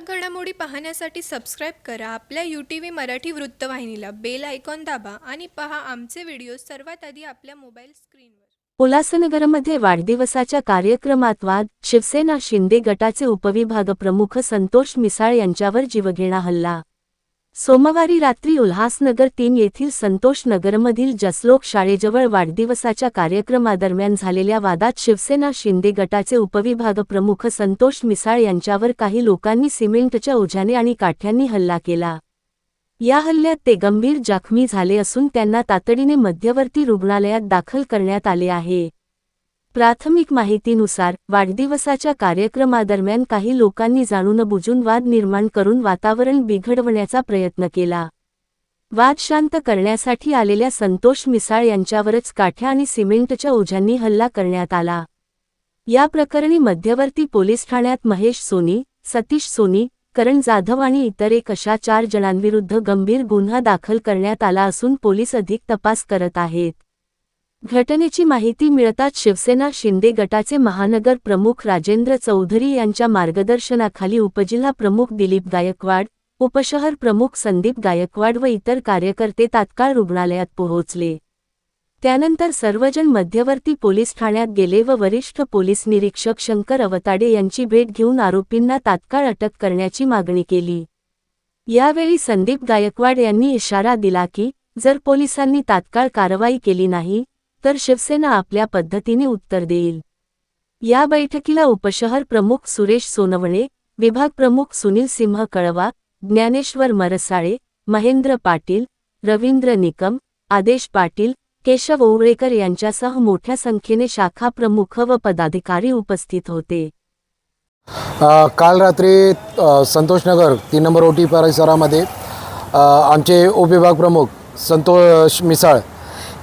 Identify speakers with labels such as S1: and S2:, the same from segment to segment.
S1: ठळक घडामोडी पाहण्यासाठी सबस्क्राईब करा. आपल्या यू टी व्ही मराठी वृत्तवाहिनीला बेल आयकॉन दाबा आणि पहा आमचे व्हिडिओ सर्वात आधी आपल्या मोबाईल स्क्रीनवर
S2: उल्हासनगरमध्ये वाढदिवसाच्या कार्यक्रमात वाद शिवसेना शिंदे गटाचे उपविभाग प्रमुख संतोष मिसाळ यांच्यावर जीवघेणा हल्ला. सोमवारी रात्री उल्हासनगर तीन येथील संतोष नगरमधील जसलोक शाळेजवळ वाढदिवसाच्या कार्यक्रमादरम्यान झालेल्या वादात शिवसेना शिंदे गटाचे उपविभाग प्रमुख संतोष मिसाळ यांच्यावर काही लोकांनी सिमेंटच्या ओझ्याने आणि काठ्यांनी हल्ला केला. या हल्ल्यात ते गंभीर जखमी झाले असून त्यांना तातडीने मध्यवर्ती रुग्णालयात दाखल करण्यात आले आहे. प्राथमिक माहितीनुसार वाढदिवसाच्या कार्यक्रमादरम्यान काही लोकांनी जाणून बुजून वाद निर्माण करून वातावरण बिघडवण्याचा प्रयत्न केला. वाद शांत करण्यासाठी आलेल्या संतोष मिसाळ यांच्यावरच काठ्या आणि सिमेंटच्या ओझ्यांनी हल्ला करण्यात आला. या प्रकरणी मध्यवर्ती पोलीस ठाण्यात महेश सोनी सतीश सोनी करण जाधव आणि इतर एक अशा चार जणांविरुद्ध गंभीर गुन्हा दाखल करण्यात आला असून पोलीस अधिक तपास करत आहेत. घटनेची माहिती मिळताच शिवसेना शिंदे गटाचे महानगर प्रमुख राजेंद्र चौधरी यांच्या मार्गदर्शनाखाली उपजिल्हा प्रमुख दिलीप गायकवाड उपशहर प्रमुख संदीप गायकवाड व इतर कार्यकर्ते तात्काळ रुग्णालयात पोहोचले. त्यानंतर सर्वजण मध्यवर्ती पोलीस ठाण्यात गेले व वरिष्ठ पोलीस निरीक्षक शंकर अवताडे यांची भेट घेऊन आरोपींना तात्काळ अटक करण्याची मागणी केली. यावेळी संदीप गायकवाड यांनी इशारा दिला की जर पोलिसांनी तात्काळ कारवाई केली नाही तर शिवसेना आपल्या पद्धतीने उत्तर देईल. या बैठकीला उपशहर प्रमुख सुरेश सोनवणे विभाग प्रमुख सुनील सिंह कळवा ज्ञानेश्वर मरसाळे महेंद्र पाटील रवींद्र निकम आदेश पाटील केशव ओवळेकर यांच्यासह मोठ्या संख्येने शाखा प्रमुख व पदाधिकारी उपस्थित होते.
S3: काल रात्री संतोषनगर तीन नंबर ओटी परिसरामध्ये आमचे उपविभाग प्रमुख संतोष मिसाळ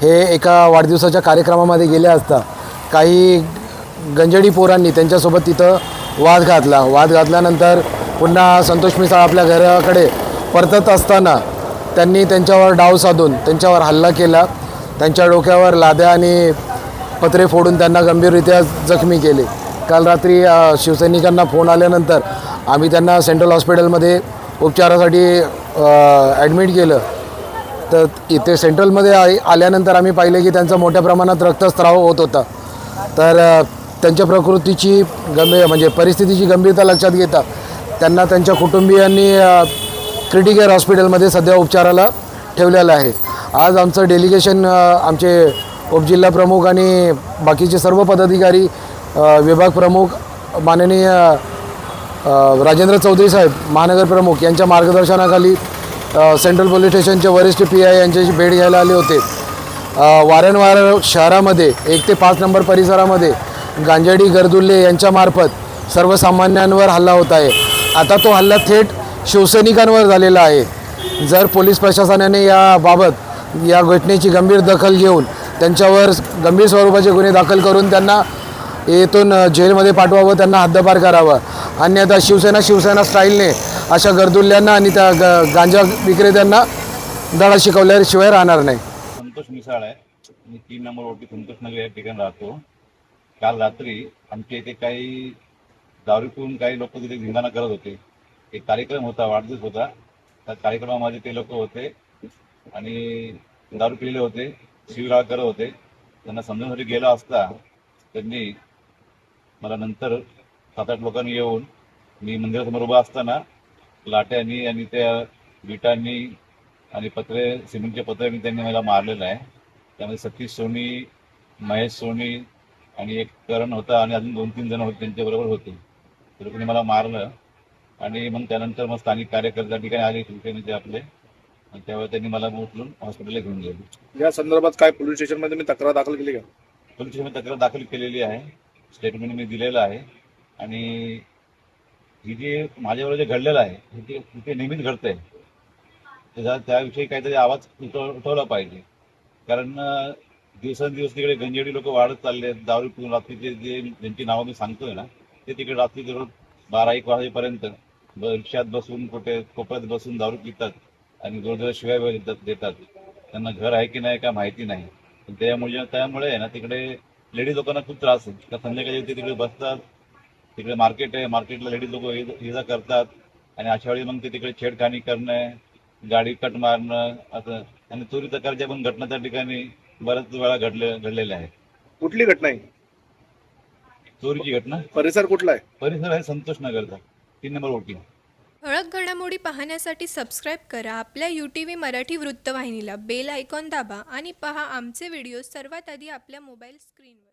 S3: हे एका वाढदिवसाच्या कार्यक्रमामध्ये गेले असता काही गंजडी पोरांनी त्यांच्यासोबत तिथं वाद घातला. वाद घातल्यानंतर पुन्हा संतोष मिसाळ आपल्या घराकडे परतत असताना त्यांनी त्यांच्यावर डाव साधून त्यांच्यावर हल्ला केला. त्यांच्या डोक्यावर लाद्या आणि पत्रे फोडून त्यांना गंभीररित्या जखमी केले. काल रात्री शिवसैनिकांना फोन आल्यानंतर आम्ही त्यांना सेंट्रल हॉस्पिटलमध्ये उपचारासाठी ॲडमिट केलं. तर इथे सेंट्रलमध्ये आ- आल्यानंतर आम्ही पाहिले की त्यांचा मोठ्या प्रमाणात रक्तस्राव होत होता. तर त्यांच्या प्रकृतीची गंभीर म्हणजे परिस्थितीची गंभीरता लक्षात घेता त्यांना त्यांच्या कुटुंबियांनी क्रिटिकेअर हॉस्पिटलमध्ये सध्या उपचाराला ठेवलेलं आहे. आज आमचं डेलिगेशन आमचे उपजिल्हा प्रमुख आणि बाकीचे सर्व पदाधिकारी विभाग प्रमुख माननीय राजेंद्र चौधरी साहेब महानगर प्रमुख यांच्या मार्गदर्शनाखाली सेंट्रल पोलीस स्टेशनचे वरिष्ठ पी आय यांच्याशी भेट घ्यायला आले होते. वारंवार शहरामध्ये एक ते पाच नंबर परिसरामध्ये गांजाडी गरदुल्ले यांच्यामार्फत सर्वसामान्यांवर हल्ला होत आहे. आता तो हल्ला थेट शिवसैनिकांवर झालेला आहे. जर पोलीस प्रशासनाने याबाबत या घटनेची गंभीर दखल घेऊन त्यांच्यावर गंभीर स्वरूपाचे गुन्हे दाखल करून त्यांना येथून जेलमध्ये पाठवावं त्यांना हद्दपार करावं. अन्यथा शिवसेना शिवसेना स्टाईलने अशा गरदुल्ल्यांना आणि त्या ग गांजा विक्रेत्यांना धडा शिकवल्याशिवाय राहणार नाही.
S4: संतोष मिसाळ आहे. मी तीन नंबर ओटी संतोष नगर या ठिकाणी राहतो. काल रात्री आमच्या इथे काही दारू काही लोक तिथे धिंगाणा करत होते. एक कार्यक्रम होता वाढदिवस होता. त्या कार्यक्रमामध्ये ते लोक होते आणि दारू पिलेले होते शिवराळ करत होते. त्यांना समजण्यासाठी गेला असता त्यांनी मला नंतर सात आठ लोकांनी येऊन मी मंदिरासमोर उभा असताना लाट्यानी आणि त्या विटांनी आणि पत्रे सिमेंटचे पत्र्यांनी त्यांनी मला मारलेलं आहे. त्यामध्ये सतीश सोनी महेश सोनी आणि एक करण होता आणि अजून दोन तीन जण होते त्यांच्याबरोबर होते. ते लोकांनी मला मारलं आणि मग त्यानंतर मग स्थानिक कार्यकर्ते त्या ठिकाणी आले शिवसेनेचे आपले. आणि त्यावेळी त्यांनी मला उचलून हॉस्पिटलला घेऊन गेले.
S5: या संदर्भात काय पोलीस स्टेशनमध्ये मी तक्रार दाखल केली का?
S4: पोलीस स्टेशनमध्ये तक्रार दाखल केलेली आहे. स्टेटमेंट मी दिलेलं आहे. आणि ही जे माझ्याबरोबर जे घडलेलं आहे हे ते नेहमीच घडतंय त्याचा त्याविषयी काहीतरी आवाज उठव उठवला पाहिजे. कारण दिवसेंदिवस तिकडे गंजेडी लोक वाढत चालले आहेत. दारू पिऊन रात्रीचे जे ज्यांची नावं मी सांगतोय ना ते तिकडे रात्री जवळ बारा एक वाजेपर्यंत रिक्षात बसून कुठे कोपऱ्यात बसून दारू पितात आणि जोरजोर शिवाय देतात देतात. त्यांना घर आहे की नाही का माहिती नाही. पण त्यामुळे त्यामुळे आहे ना तिकडे लेडीज लोकांना खूप त्रास आहे. संध्याकाळी ते तिकडे बसतात तिकडे मार्केट आहे मार्केटला लेडीज लोक ये जा करतात आणि अशा वेळी मग ते तिकडे छेडखानी करणं गाडी कट मारणं असं. आणि चोरी प्रकारच्या पण घटना त्या ठिकाणी बऱ्याच वेळा घडले घडलेल्या आहेत.
S5: कुठली घटना आहे?
S4: चोरीची घटना?
S5: परिसर कुठला आहे?
S4: परिसर आहे संतोष नगरचा. तीन नंबर ओटी
S1: ठळक घडामोडी पाहण्यासाठी सबस्क्राईब करा आपल्या यू टी व्ही मराठी वृत्तवाहिनीला. बेल आयकॉन दाबा आणि पहा आमचे व्हिडिओ सर्वात आधी आपल्या मोबाईल स्क्रीनवर